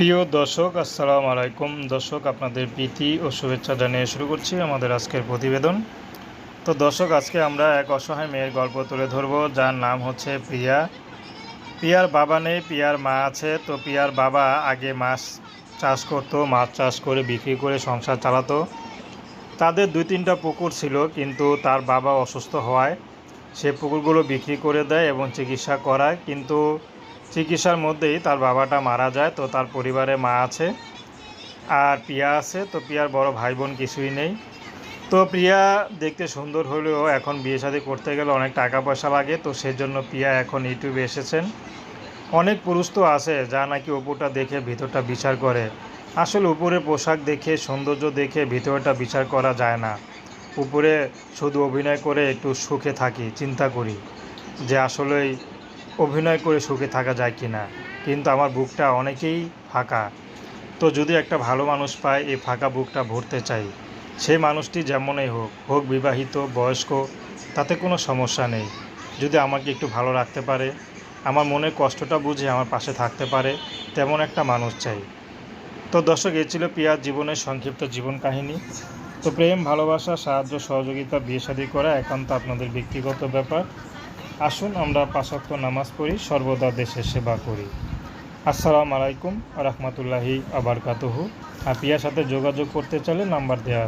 প্রিয় দর্শক, আসসালাম আলাইকুম। দর্শক, আপনাদের প্রীতি ও শুভেচ্ছা জানিয়ে শুরু করছি আমাদের আজকের প্রতিবেদন। তো দর্শক, আজকে আমরা এক অসহায় মেয়ের গল্প তুলে ধরব, যার নাম হচ্ছে প্রিয়া। প্রিয়ার বাবা নেই, প্রিয়ার মা আছে। তো প্রিয়ার বাবা আগে মাছ চাষ করতো, মাছ চাষ করে বিক্রি করে সংসার চালাতো। তাদের দুই তিনটা পুকুর ছিল, কিন্তু তার বাবা অসুস্থ হওয়ায় সে পুকুরগুলো বিক্রি করে দেয় এবং চিকিৎসা করায়। কিন্তু চিকিৎসার মধ্যেই তার বাবাটা মারা যায়, তো তার পরিবারে মা আছে আর প্রিয়া আছে, তো প্রিয়ার বড় ভাই বোন কিছুই নেই। তো প্রিয়া দেখতে সুন্দর হলেও এখন বিয়ে শাদী করতে গেলে অনেক টাকা পয়সা লাগে, তো সেজন্য প্রিয়া এখন ইউটিউবে এসেছেন। অনেক পুরুষ তো আছে যা নাকি উপরটা দেখে ভিতরটা বিচার করে। আসলে উপরে পোশাক দেখে, সৌন্দর্য দেখে ভিতরটা বিচার করা যায় না। উপরে শুধু অভিনয় করে একটু সুখে থাকি, চিন্তা করি যে আসলেই অভিনয় করে সুখে থাকা যায় কি না? কিন্তু আমার বুকটা অনেকেই ফাঁকা। তো যদি একটা ভালো মানুষ পায়, এই ফাঁকা বুকটা ভরতে চাই। সেই মানুষটি যেমনই হোক হোক বিবাহিত, বয়স্ক, তাতে কোনো সমস্যা নেই। যদি আমাকে একটু ভালো রাখতে পারে, আমার মনের কষ্টটা বুঝে আমার পাশে থাকতে পারে, তেমন একটা মানুষ চাই। তো দর্শক এই ছিল প্রিয়ার জীবনের সংক্ষিপ্ত জীবন কাহিনী। তো প্রেম, ভালোবাসা, সাহায্য, সহযোগিতা বিয়ে শাদী করা একান্ত আপনাদের ব্যক্তিগত ব্যাপার। আসুন, আমরা পাশাক্ত নামাজ পড়ি, সর্বদা দেশের সেবা করি। আসসালামু আলাইকুম রহমতুল্লাহি আবার কাতহু আপিয়ার সাথে যোগাযোগ করতে চাইলে নাম্বার দেওয়া